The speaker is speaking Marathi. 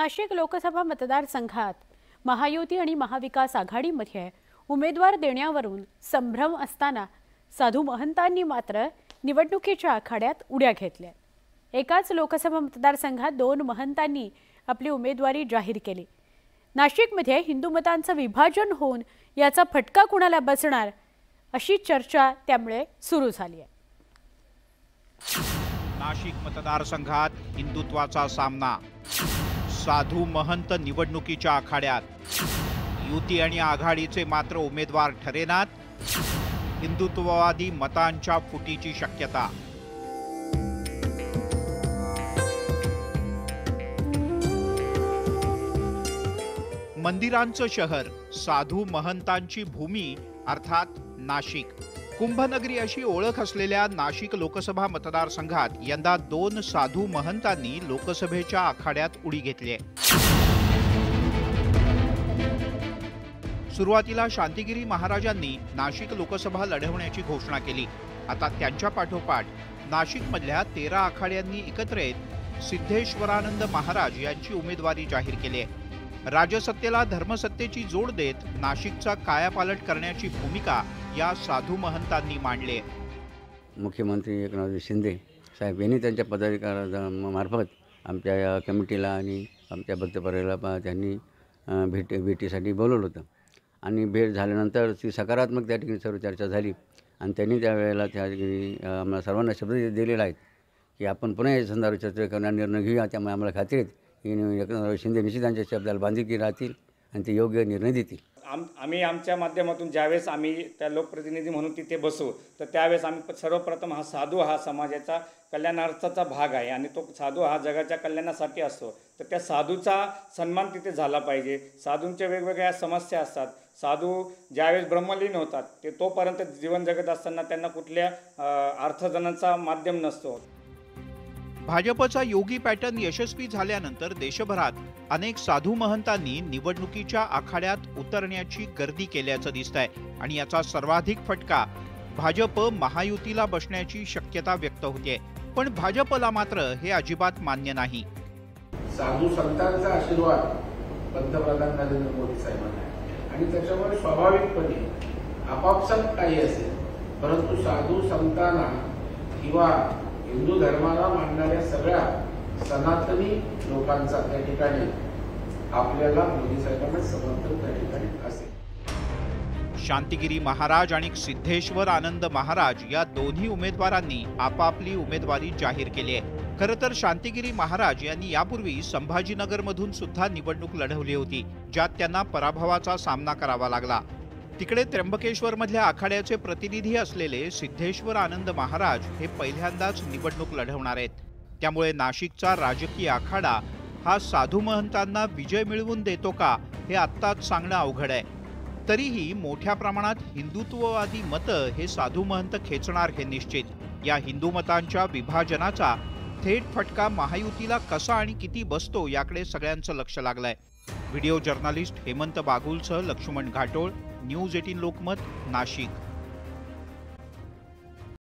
नाशिक लोकसभा मतदारसंघात महायुती आणि महाविकास आघाडीमध्ये उमेदवार देण्यावरून संभ्रम असताना साधू महंतांनी मात्र निवडणुकीच्या आखाड्यात उड्या घेतल्या. एकाच लोकसभा मतदारसंघात दोन महंतांनी आपली उमेदवारी जाहीर केली. नाशिकमध्ये हिंदू मतांचं विभाजन होऊन याचा फटका कुणाला बसणार अशी चर्चा त्यामुळे सुरू झाली आहे. नाशिक मतदारसंघात हिंदुत्वाचा सामना. साधू महंत निवडणुकीच्या आखाड्यात. युती आणि आघाडीचे मात्र उमेदवार ठरेनात. हिंदुत्ववादी मतांच्या फुटीची शक्यता. मंदिरांचं शहर साधू महंतांची भूमी अर्थात नाशिक. कुंभनगरी अशी ओळख असलेल्या नाशिक लोकसभा मतदारसंघात यंदा दोन साधू महंतांनी लोकसभेच्या आखाड्यात उडी घेतली आहे. सुरुवातीला शांतिगिरी महाराजांनी नाशिक लोकसभा लढवण्याची घोषणा केली. आता त्यांच्या पाठोपाठ नाशिकमधल्या तेरा आखाड्यांनी एकत्र येत सिद्धेश्वरानंद महाराज यांची उमेदवारी जाहीर केली आहे. राजसत्तेला धर्मसत्तेची जोड देत नाशिकचा कायापालट करण्याची भूमिका या साधू महंतांनी मांडले. मुख्यमंत्री एकनाथ शिंदे साहेब यांनी त्यांच्या पदाधिकाऱ्यामार्फत आमच्या या कमिटीला आणि आमच्या भक्तपरेला त्यांनी भेट भेटीसाठी बोलवलं होतं. आणि भेट झाल्यानंतर ती सकारात्मक त्या ठिकाणी सर्व चर्चा झाली. आणि त्यांनी त्यावेळेला त्या ठिकाणी आम्हाला सर्वांना शब्द दिलेला आहेत की आपण पुन्हा या संदर्भात चर्चा करणार निर्णय घेऊया. त्यामुळे आम्हाला खात्री आहेत की एकनाथ शिंदे निश्चित त्यांच्या शब्दाला बांधिलकी राहतील आणि ते योग्य निर्णय देतील. आम आम्ही आमच्या माध्यमातून ज्यावेळेस आम्ही त्या लोकप्रतिनिधी म्हणून तिथे बसू तर त्यावेळेस आम्ही सर्वप्रथम हा साधू हा समाजाचा कल्याणार्थाचा भाग आहे आणि तो साधू हा जगाच्या कल्याणासाठी असतो. तर त्या साधूचा सन्मान तिथे झाला पाहिजे. साधूंच्या वेगवेगळ्या समस्या असतात. साधू ज्यावेळेस ब्रह्मलीन होतात ते तोपर्यंत जीवन जगत असताना त्यांना कुठल्या अ, अर्थजनाचा माध्यम नसतो. भाजपचा योगी पॅटर्न यशस्वी झाल्यानंतर देशभरात अनेक साधू महंतांनी निवडणुकीच्या आखाड्यात उतरण्याची गर्दी केल्याचं दिसत आहे आणि याचा सर्वाधिक फटका भाजप महायुतीला बसण्याची शक्यता व्यक्त होते पण भाजपला मात्र हे अजिबात मान्य नाही. साधू संतांचा आशीर्वाद पंतप्रधान नरेंद्र मोदी साहेबांना आणि त्याच्यामुळे स्वाभाविकपणे आपापसात काही असेल परंतु साधू संतांना किंवा हिंदू धर्माला मानणाऱ्या सगळ्या सनातनी लोकांचा त्या ठिकाणी आपल्याला मोदी साहेबांना समर्थन त्या ठिकाणी असेल. शांतिगिरी महाराज आणि सिद्धेश्वर आनंद महाराज या दोन्ही उमेदवारांनी आपापली उमेदवारी जाहीर केली आहे. खरं तर शांतिगिरी महाराज यांनी यापूर्वी संभाजीनगरमधून सुद्धा निवडणूक लढवली होती ज्यात त्यांना पराभवाचा सामना करावा लागला. तिकडे त्र्यंबकेश्वर मधल्या आखाड्याचे प्रतिनिधी असलेले सिद्धेश्वर आनंद महाराज हे पहिल्यांदाच निवडणूक लढवणार आहेत. त्यामुळे नाशिकचा राजकीय आखाडा हा साधू महंतांना विजय मिळवून देतो का हे आत्ताच सांगणं अवघड आहे. तरीही मोठ्या प्रमाणात हिंदुत्ववादी मतं हे साधू महंत खेचणार हे निश्चित. या हिंदू मतांच्या विभाजनाचा थेट फटका महायुतीला कसा आणि किती बसतो याकडे सगळ्यांचं लक्ष लागलंय. व्हिडिओ जर्नलिस्ट हेमंत बागुलसह लक्ष्मण घाटोळ न्यूज एटीन लोकमत नाशिक.